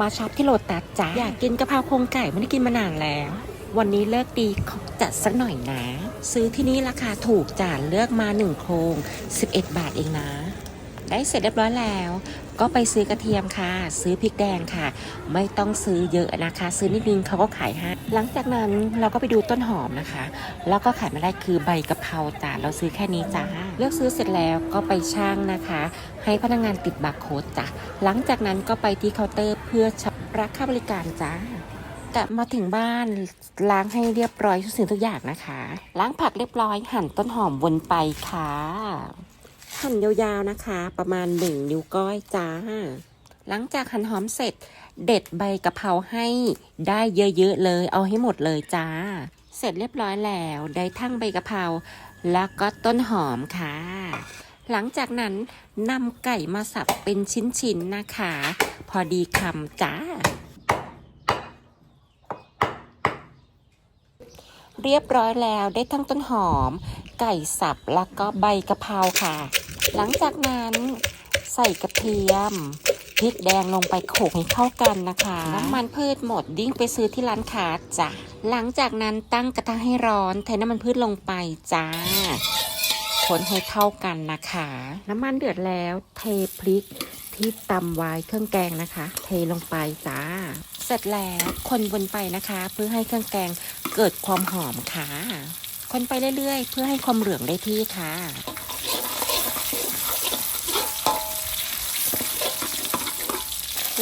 มาช็อปที่โลตัสจ้าอยากกินกะเพราโครงไก่ไม่ได้กินมานานแล้ว วันนี้เลิกดีขอจัดสักหน่อยนะ ซื้อที่นี่ราคาถูกจ้าเลือกมา1โครง11 บาทเองนะ ได้เสร็จเรียบร้อยแล้ว ก็ไปซื้อกระเทียมค่ะ ซื้อพริกแดงค่ะ ไม่ต้องซื้อเยอะนะคะ ซื้อนิดนึงเขาก็ขายให้หลังจากนั้นเราก็ไปดูต้นหอมนะคะ แล้วก็ขายมาได้คือใบกะเพราจ้าเราซื้อแค่นี้จ้าเลือกซื้อเสร็จแล้วก็ไปช่างนะคะ ให้พนักงานติดบาร์โค้ดจ้ะหลังจากนั้นก็ไปที่เคาน์เตอร์เพื่อชำระค่าบริการจ้ากลับมาถึงบ้านล้างให้เรียบร้อยทุกสิ่งทุกอย่างนะคะ ล้างผักเรียบร้อยหั่นต้นหอมวนไปค่ะ หั่นยาวๆนะคะ ประมาณหนึ่งนิ้วก้อยจ้า หลังจากหั่นหอมเสร็จ เด็ดใบกะเพราให้ได้เยอะๆเลย เอาให้หมดเลยจ้า เสร็จเรียบร้อยแล้วได้ทั้งใบกะเพราแล้วก็ต้นหอมค่ะ หลังจากนั้นนำไก่มาสับเป็นชิ้นๆนะคะ พอดีคำจ้าเรียบร้อยแล้วได้ทั้งต้นหอม ไก่สับแล้วก็ใบกะเพราค่ะ หลังจากนั้นใส่กระเทียมพริกแดงลงไปโขลกให้เข้ากันนะคะ น้ำมันพืชหมดดิ้งไปซื้อที่ร้านค้าจ้ะ หลังจากนั้นตั้งกระทะให้ร้อนเทน้ำมันพืชลงไปจ้า คนให้เข้ากันนะคะ น้ำมันเดือดแล้วเทพริกที่ตำไว้เครื่องแกงนะคะ เทลงไปจ้า เสร็จแล้วคนวนไปนะคะ เพื่อให้เครื่องแกงเกิดความหอมค่ะ คนไปเรื่อยๆ เพื่อให้ความเหลืองได้ที่ค่ะ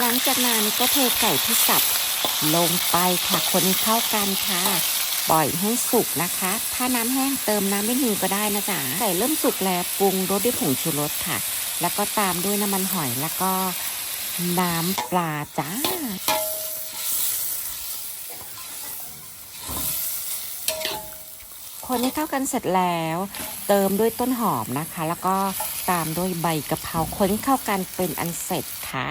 หลังจากนั้นก็เทไก่ที่สับลงไปค่ะคนเข้ากันค่ะ ปล่อยให้สุกนะคะ ถ้าน้ำแห้งเติมน้ำไม่มีก็ได้นะจ๊ะไก่เริ่มสุกแล้วปรุงรสด้วยผงชูรสค่ะ แล้วก็ตามด้วยน้ำมันหอยแล้วก็น้ำปลาจ้า คนให้เข้ากันเสร็จแล้ว เติมด้วยต้นหอมนะคะ แล้วก็ตามด้วยใบกะเพราคนให้เข้ากันเป็นอันเสร็จค่ะ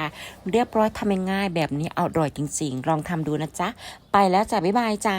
เรียบร้อยทำง่ายแบบนี้อร่อยจริงๆ ลองทำดูนะจ๊ะ ไปแล้วจ้ะบ๊ายบายจ้า